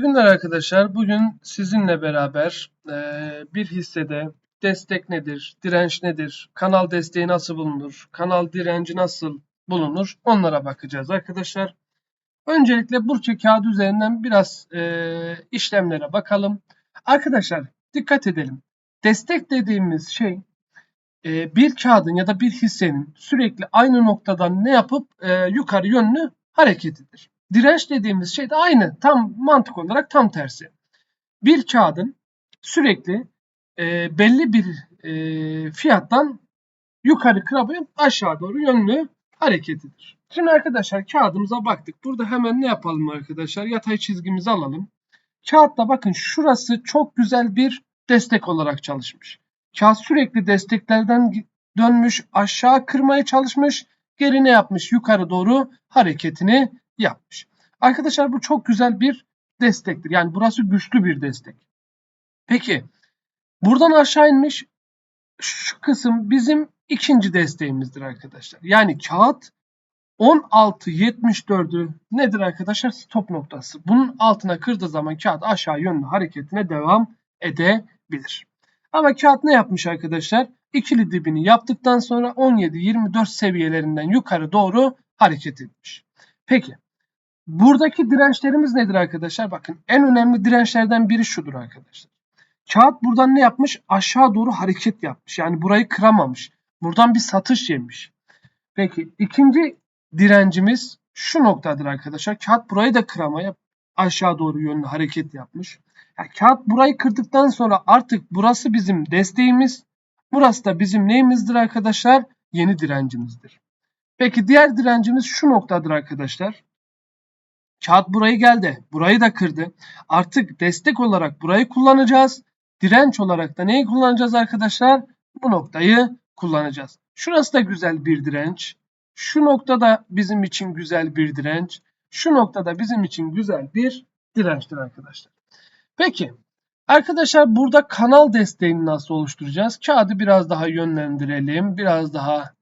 Günler arkadaşlar. Bugün sizinle beraber eee, bir hissede destek nedir, direnç nedir, kanal desteği nasıl bulunur, kanal direnci nasıl bulunur onlara bakacağız arkadaşlar. Öncelikle Burçe kağıdı üzerinden biraz eee, işlemlere bakalım. Arkadaşlar dikkat edelim. Destek dediğimiz şey eee, bir kağıdın ya da bir hissenin sürekli aynı noktadan ne yapıp eee, yukarı yönlü hareketidir. Direnç dediğimiz şey de aynı. Tam mantık olarak tam tersi. Bir kağıdın sürekli e, belli bir e, fiyattan yukarı kırabilip aşağı doğru yönlü hareketidir. Şimdi arkadaşlar kağıdımıza baktık. Burada hemen ne yapalım arkadaşlar? Yatay çizgimizi alalım. Kağıtta bakın şurası çok güzel bir destek olarak çalışmış. Kağıt sürekli desteklerden dönmüş, aşağı kırmaya çalışmış, geri ne yapmış? Yukarı doğru hareketini yapmış. Arkadaşlar bu çok güzel bir destektir. Yani burası güçlü bir destek. Peki buradan aşağı inmiş şu kısım bizim ikinci desteğimizdir arkadaşlar. Yani kağıt 16.74'ü nedir arkadaşlar? Stop noktası. Bunun altına kırdığı zaman kağıt aşağı yönlü hareketine devam edebilir. Ama kağıt ne yapmış arkadaşlar? İkili dibini yaptıktan sonra 17-24 seviyelerinden yukarı doğru hareket etmiş. Peki buradaki dirençlerimiz nedir arkadaşlar? Bakın en önemli dirençlerden biri şudur arkadaşlar. Kağıt buradan ne yapmış? Aşağı doğru hareket yapmış. Yani burayı kıramamış. Buradan bir satış yemiş. Peki ikinci direncimiz şu noktadır arkadaşlar. Kağıt burayı da kıramaya aşağı doğru yönlü hareket yapmış. Yani kağıt burayı kırdıktan sonra artık burası bizim desteğimiz. Burası da bizim neyimizdir arkadaşlar? Yeni direncimizdir. Peki diğer direncimiz şu noktadır arkadaşlar. Kağıt burayı geldi. Burayı da kırdı. Artık destek olarak burayı kullanacağız. Direnç olarak da neyi kullanacağız arkadaşlar? Bu noktayı kullanacağız. Şurası da güzel bir direnç. Şu noktada bizim için güzel bir direnç. Şu noktada bizim için güzel bir dirençtir arkadaşlar. Peki arkadaşlar burada kanal desteğini nasıl oluşturacağız? Kağıdı biraz daha yönlendirelim. Biraz daha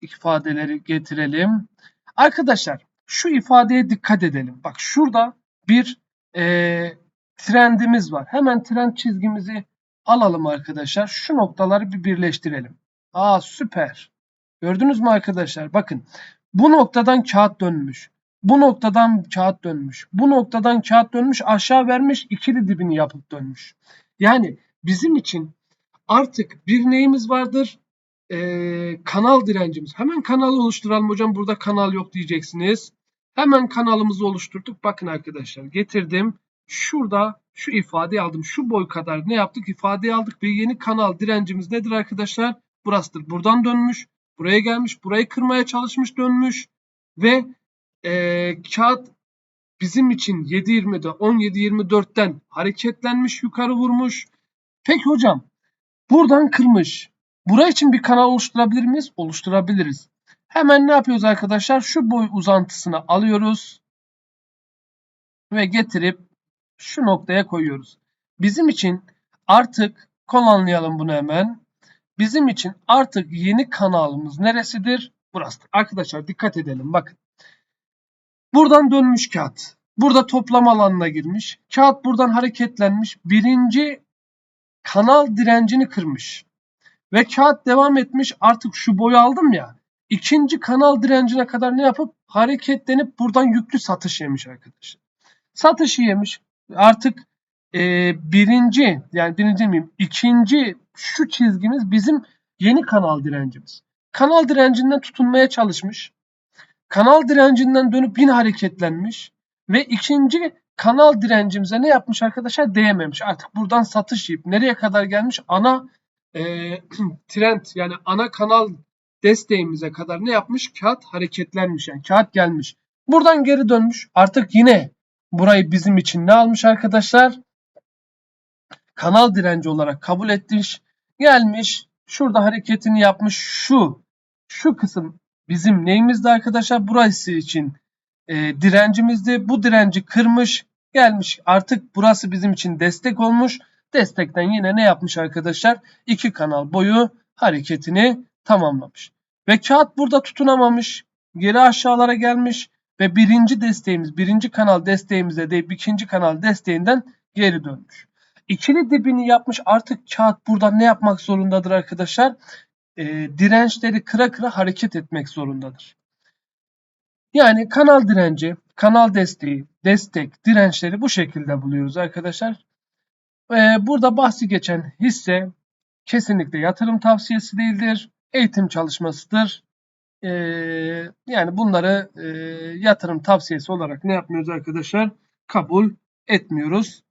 ifadeleri getirelim. Arkadaşlar şu ifadeye dikkat edelim. Bak şurada bir e, trendimiz var. Hemen trend çizgimizi alalım arkadaşlar. Şu noktaları bir birleştirelim. Aa süper. Gördünüz mü arkadaşlar? Bakın bu noktadan kağıt dönmüş. Bu noktadan kağıt dönmüş. Bu noktadan kağıt dönmüş. Aşağı vermiş. ikili dibini yapıp dönmüş. Yani bizim için artık bir neyimiz vardır? Ee, kanal direncimiz. Hemen kanalı oluşturalım hocam. Burada kanal yok diyeceksiniz. Hemen kanalımızı oluşturduk. Bakın arkadaşlar getirdim. Şurada şu ifadeyi aldım. Şu boy kadar ne yaptık? İfadeyi aldık ve yeni kanal direncimiz nedir arkadaşlar? Burasıdır. Buradan dönmüş. Buraya gelmiş. Burayı kırmaya çalışmış dönmüş. Ve e, kağıt bizim için 7.20'de 17.24'ten hareketlenmiş yukarı vurmuş. Peki hocam buradan kırmış. Buraya için bir kanal oluşturabilir miyiz? Oluşturabiliriz. Hemen ne yapıyoruz arkadaşlar? Şu boy uzantısını alıyoruz. Ve getirip şu noktaya koyuyoruz. Bizim için artık kolonlayalım bunu hemen. Bizim için artık yeni kanalımız neresidir? Burası. Arkadaşlar dikkat edelim bakın. Buradan dönmüş kağıt. Burada toplama alanına girmiş. Kağıt buradan hareketlenmiş. Birinci kanal direncini kırmış. Ve kağıt devam etmiş. Artık şu boyu aldım ya. İkinci kanal direncine kadar ne yapıp hareketlenip buradan yüklü satış yemiş arkadaşlar. Satışı yemiş. Artık e, birinci yani birinci miyim? İkinci şu çizgimiz bizim yeni kanal direncimiz. Kanal direncinden tutunmaya çalışmış. Kanal direncinden dönüp yine hareketlenmiş. Ve ikinci kanal direncimize ne yapmış arkadaşlar? Değememiş. Artık buradan satış yiyip nereye kadar gelmiş? Ana e, trend yani ana kanal desteğimize kadar ne yapmış? Kağıt hareketlenmiş yani kağıt gelmiş. Buradan geri dönmüş. Artık yine burayı bizim için ne almış arkadaşlar? Kanal direnci olarak kabul etmiş. Gelmiş. Şurada hareketini yapmış. Şu şu kısım bizim neyimizdi arkadaşlar? Burası için e, direncimizdi. Bu direnci kırmış. Gelmiş. Artık burası bizim için destek olmuş. Destekten yine ne yapmış arkadaşlar? İki kanal boyu hareketini tamamlamış. Ve kağıt burada tutunamamış. Geri aşağılara gelmiş. ve birinci desteğimiz, birinci kanal desteğimize değil ikinci kanal desteğinden geri dönmüş. İkili dibini yapmış artık kağıt buradan ne yapmak zorundadır arkadaşlar? Ee, dirençleri kıra kıra hareket etmek zorundadır. Yani kanal direnci, kanal desteği, destek, dirençleri bu şekilde buluyoruz arkadaşlar. Ee, burada bahsi geçen hisse kesinlikle yatırım tavsiyesi değildir. Eğitim çalışmasıdır. Ee, yani bunları e, yatırım tavsiyesi olarak ne yapmıyoruz arkadaşlar? Kabul etmiyoruz.